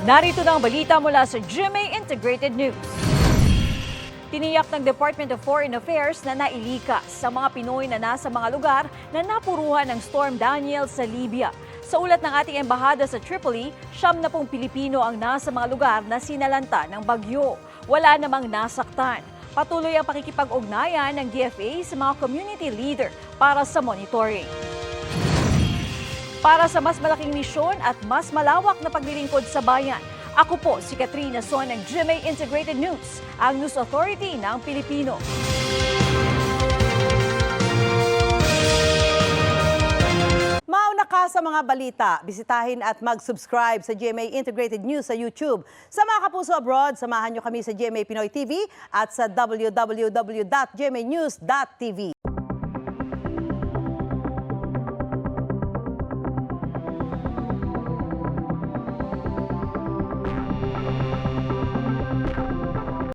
Narito na ang balita mula sa GMA Integrated News. Tiniyak ng Department of Foreign Affairs na nailikas sa mga Pinoy na nasa mga lugar na napuruhan ng Storm Daniel sa Libya. Sa ulat ng ating embahada sa Tripoli, siyam na pong Pilipino ang nasa mga lugar na sinalanta ng bagyo. Wala namang nasaktan. Patuloy ang pakikipag-ugnayan ng DFA sa mga community leader para sa monitoring. Para sa mas malaking misyon at mas malawak na paglilingkod sa bayan, ako po si Katrina Son ng GMA Integrated News, ang News Authority ng Pilipino. Mauna ka sa mga balita. Bisitahin at mag-subscribe sa GMA Integrated News sa YouTube. Sa mga kapuso abroad, samahan nyo kami sa GMA Pinoy TV at sa www.gmanews.tv.